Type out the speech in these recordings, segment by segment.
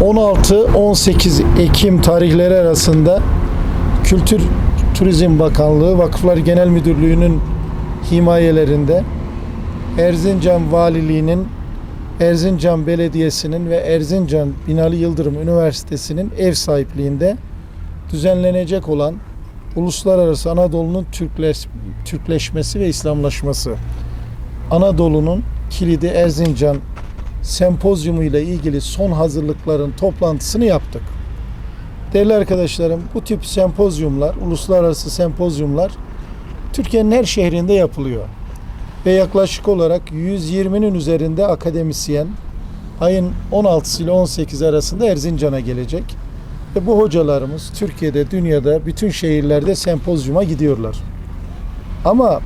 16-18 Ekim tarihleri arasında Kültür Turizm Bakanlığı Vakıflar Genel Müdürlüğü'nün himayelerinde Erzincan Valiliği'nin Erzincan Belediyesi'nin ve Erzincan Binali Yıldırım Üniversitesi'nin ev sahipliğinde düzenlenecek olan Uluslararası Anadolu'nun Türkleş, Türkleşmesi ve İslamlaşması Anadolu'nun kilidi Erzincan sempozyumu ile ilgili son hazırlıkların toplantısını yaptık. Değerli arkadaşlarım bu tip sempozyumlar, uluslararası sempozyumlar Türkiye'nin her şehrinde yapılıyor. Ve yaklaşık olarak 120'nin üzerinde akademisyen ayın 16 ile 18 arasında Erzincan'a gelecek. Ve bu hocalarımız Türkiye'de, dünyada, bütün şehirlerde sempozyuma gidiyorlar. Ama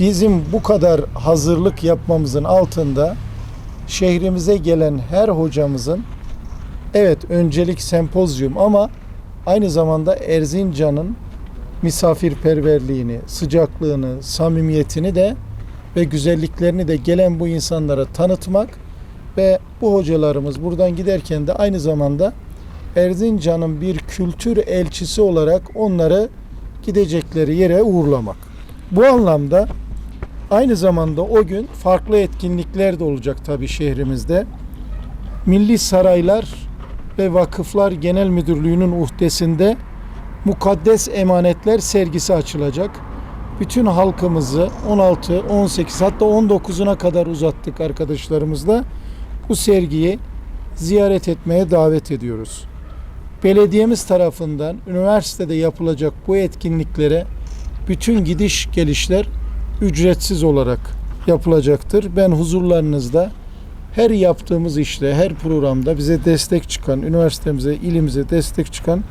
bizim bu kadar hazırlık yapmamızın altında şehrimize gelen her hocamızın evet öncelik sempozyum ama aynı zamanda Erzincan'ın misafirperverliğini, sıcaklığını, samimiyetini de ve güzelliklerini de gelen bu insanlara tanıtmak ve bu hocalarımız buradan giderken de aynı zamanda Erzincan'ın bir kültür elçisi olarak onları gidecekleri yere uğurlamak. Bu anlamda aynı zamanda o gün farklı etkinlikler de olacak tabii şehrimizde. Milli Saraylar ve Vakıflar Genel Müdürlüğü'nün uhdesinde Mukaddes Emanetler sergisi açılacak. Bütün halkımızı 16, 18 hatta 19'una kadar uzattık arkadaşlarımızla. Bu sergiyi ziyaret etmeye davet ediyoruz. Belediyemiz tarafından üniversitede yapılacak bu etkinliklere bütün gidiş gelişler ücretsiz olarak yapılacaktır. Ben huzurlarınızda her yaptığımız işte, her programda bize destek çıkan, üniversitemize, ilimize destek çıkan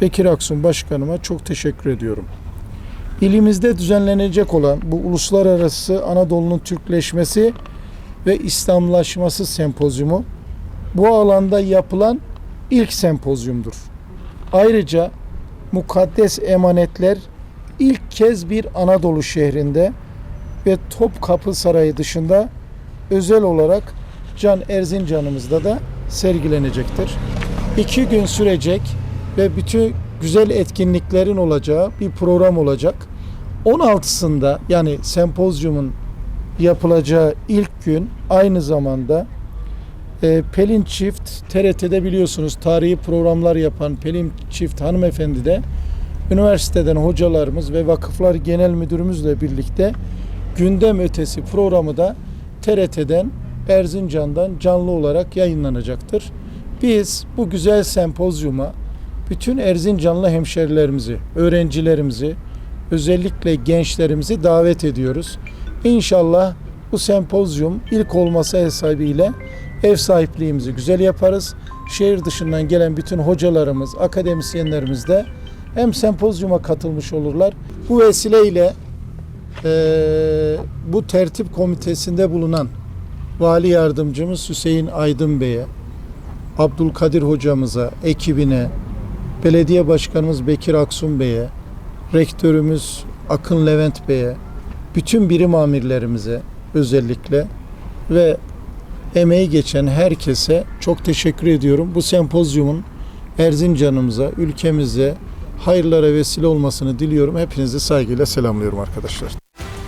Bekir Aksun Başkanıma çok teşekkür ediyorum. İlimizde düzenlenecek olan bu Uluslararası Anadolu'nun Türkleşmesi ve İslamlaşması sempozyumu bu alanda yapılan ilk sempozyumdur. Ayrıca mukaddes emanetler ilk kez bir Anadolu şehrinde ve Topkapı Sarayı dışında özel olarak Can Erzincan'ımızda da sergilenecektir. İki gün sürecek ve bütün güzel etkinliklerin olacağı bir program olacak. 16'sında yani sempozyumun yapılacağı ilk gün aynı zamanda e, Pelin Çift TRT'de biliyorsunuz tarihi programlar yapan Pelin Çift hanımefendi de üniversiteden hocalarımız ve vakıflar genel müdürümüzle birlikte gündem ötesi programı da TRT'den Erzincan'dan canlı olarak yayınlanacaktır. Biz bu güzel sempozyuma bütün Erzincanlı hemşerilerimizi, öğrencilerimizi, özellikle gençlerimizi davet ediyoruz. İnşallah bu sempozyum ilk olması hesabıyla ev sahipliğimizi güzel yaparız. Şehir dışından gelen bütün hocalarımız, akademisyenlerimiz de hem sempozyuma katılmış olurlar. Bu vesileyle eee, bu tertip komitesinde bulunan Vali Yardımcımız Hüseyin Aydın Bey'e, Abdülkadir hocamıza, ekibine, Belediye Başkanımız Bekir Aksun Bey'e, Rektörümüz Akın Levent Bey'e, bütün birim amirlerimize özellikle ve emeği geçen herkese çok teşekkür ediyorum. Bu sempozyumun Erzincan'ımıza, ülkemize hayırlara vesile olmasını diliyorum. Hepinizi saygıyla selamlıyorum arkadaşlar.